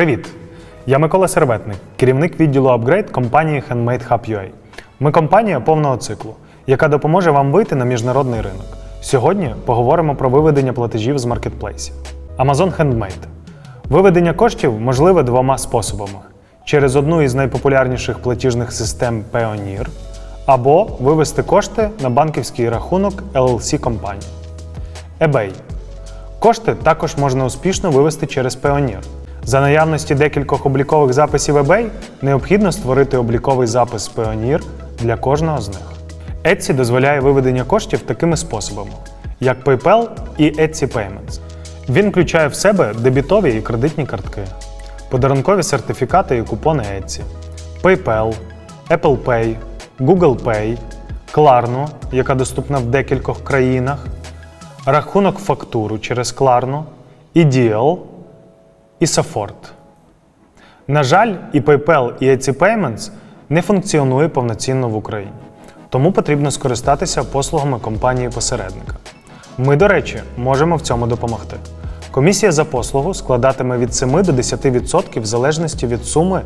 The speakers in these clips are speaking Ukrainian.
Привіт! Я Микола Серветник, керівник відділу Upgrade компанії Handmade Hub UA. Ми компанія повного циклу, яка допоможе вам вийти на міжнародний ринок. Сьогодні поговоримо про виведення платежів з маркетплейсів. Amazon Handmade. Виведення коштів можливе двома способами: через одну із найпопулярніших платіжних систем Payoneer або вивести кошти на банківський рахунок LLC компанії. eBay. Кошти також можна успішно вивести через Payoneer. За наявності декількох облікових записів eBay необхідно створити обліковий запис Payoneer для кожного з них. Etsy дозволяє виведення коштів такими способами, як PayPal і Etsy Payments. Він включає в себе дебітові і кредитні картки, подарункові сертифікати і купони Etsy, PayPal, Apple Pay, Google Pay, Klarna, яка доступна в декількох країнах, рахунок фактуру через Klarna, Ideal і Safort. На жаль, і PayPal, і Etsy Payments не функціонує повноцінно в Україні, тому потрібно скористатися послугами компанії-посередника. Ми, до речі, можемо в цьому допомогти. Комісія за послугу складатиме від 7 до 10% в залежності від суми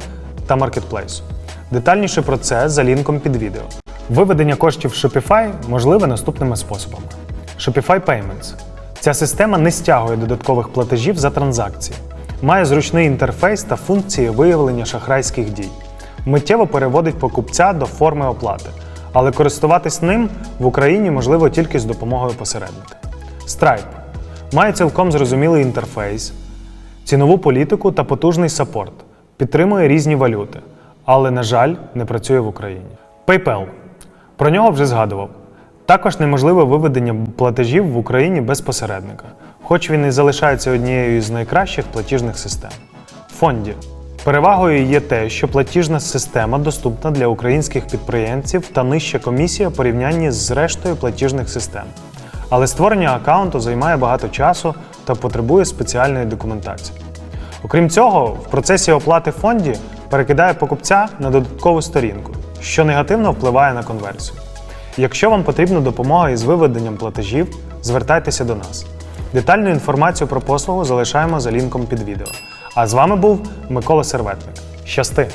та маркетплейсу. Детальніше про це за лінком під відео. Виведення коштів Shopify можливе наступними способами: Shopify Payments. Ця система не стягує додаткових платежів за транзакції, має зручний інтерфейс та функції виявлення шахрайських дій. Миттєво переводить покупця до форми оплати, але користуватись ним в Україні можливо тільки з допомогою посередника. Stripe має цілком зрозумілий інтерфейс, цінову політику та потужний саппорт, підтримує різні валюти, але, на жаль, не працює в Україні. PayPal. Про нього вже згадував. Також неможливе виведення платежів в Україні без посередника, хоч він і залишається однією з найкращих платіжних систем. Фонді. Перевагою є те, що платіжна система доступна для українських підприємців та нижча комісія в порівнянні з рештою платіжних систем. Але створення аккаунту займає багато часу та потребує спеціальної документації. Окрім цього, в процесі оплати фонді перекидає покупця на додаткову сторінку, що негативно впливає на конверсію. Якщо вам потрібна допомога із виведенням платежів, звертайтеся до нас. Детальну інформацію про послугу залишаємо за лінком під відео. А з вами був Микола Серветник. Щасти!